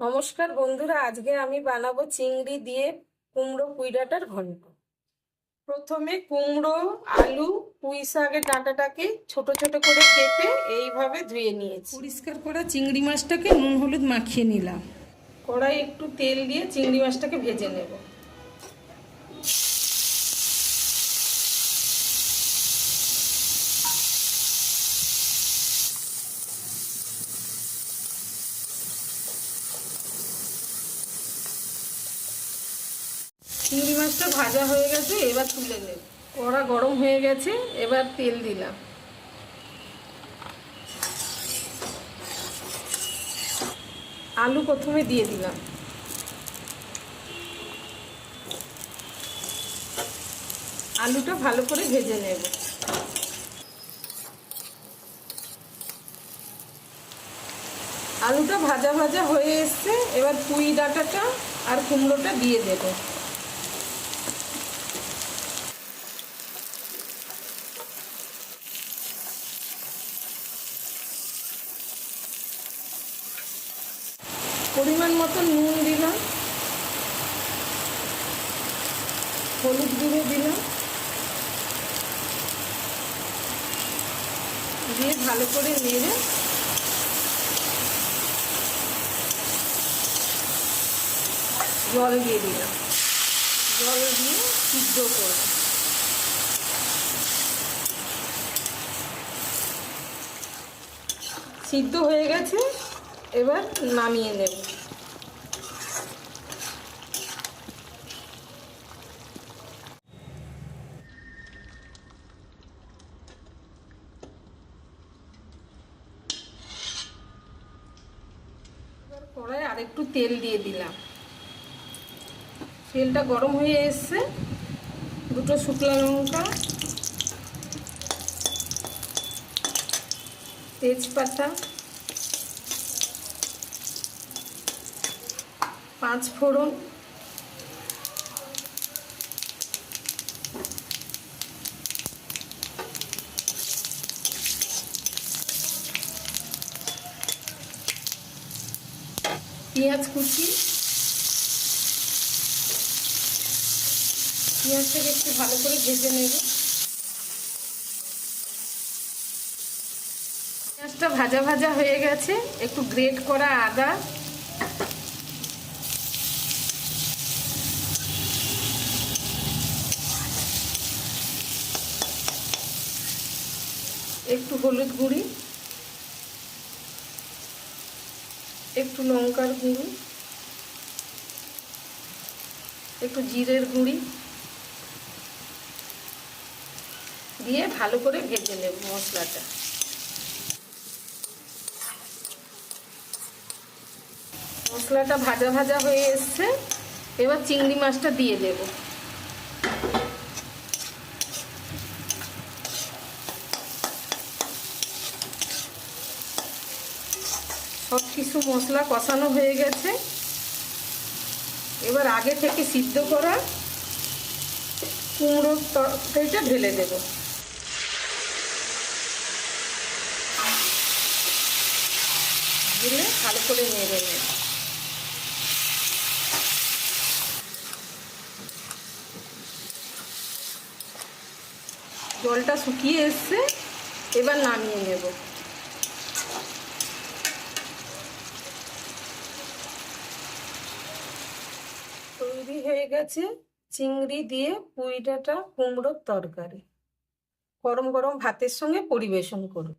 নমস্কার বন্ধুরা আজকে আমি বানাবো চিংড়ি দিয়ে কুমড়ো কুইডাটার ঘন্ট। প্রথমে কুমড়ো আলু পুঁই শাকের ডাঁটাটাকে ছোট ছোট করে কেটে এইভাবে ধুয়ে নিয়েছি। পরিষ্কার করা চিংড়ি মাছটাকে নুন হলুদ মাখিয়ে নিলাম। কড়াই একটু তেল দিয়ে চিংড়ি মাছটাকে ভেজে নেব। চিংড়ি মাছটা ভাজা হয়ে গেছে, এবার তুলে নেব। কড়া গরম হয়ে গেছে, এবার তেল দিলাম। আলু প্রথমে দিয়ে দিলাম। আলুটা ভালো করে ভেজে নেব। আলুটা ভাজা ভাজা হয়ে এসছে, এবার পুঁই ডাঁটাটা আর কুমড়োটা দিয়ে দেবো। পরিমাণ মতো নুন দিলাম। হলুদ গুঁড়ো দিলাম। দিয়ে ভালো করে নেড়ে জল দিয়ে দিলাম। জল দিয়ে সিদ্ধ করে সিদ্ধ হয়ে গেছে। এবার নামিয়ে নেব। কড়াই আরেকটু তেল দিয়ে দিলাম। তেলটা গরম হয়ে এসছে। দুটো শুকনো লঙ্কা, তেজপাতা পাঁচ ফোড়ন। পেঁয়াজ কুচি। পেঁয়াজটাকে একটু ভালো করে ভেজে নেব। পেঁয়াজটা ভাজা ভাজা হয়ে গেছে। একটু গ্রেট করা আদা। একটু হলুদ গুঁড়ি, একটু লঙ্কার গুঁড়ি, একটু জিরের গুঁড়ি দিয়ে ভালো করে ভেজে নেব মশলাটা। মশলাটা ভাজা ভাজা হয়ে এসছে, এবার চিংড়ি মাছটা দিয়ে দেবো। সব কিছু মশলা কষানো হয়ে গেছে। এবার আগে থেকে সিদ্ধ করা কুমড়োর তরকারিটা ঢেলে দেব। দিলে ভালো করে নেড়ে নেব। জলটা শুকিয়ে এসছে, এবার নামিয়ে নেব। তৈরি হয়ে গেছে। চিংড়ি দিয়ে পুঁই ডাঁটা কুমড়োর তরকারি। গরম গরম ভাতের সঙ্গে পরিবেশন করুন।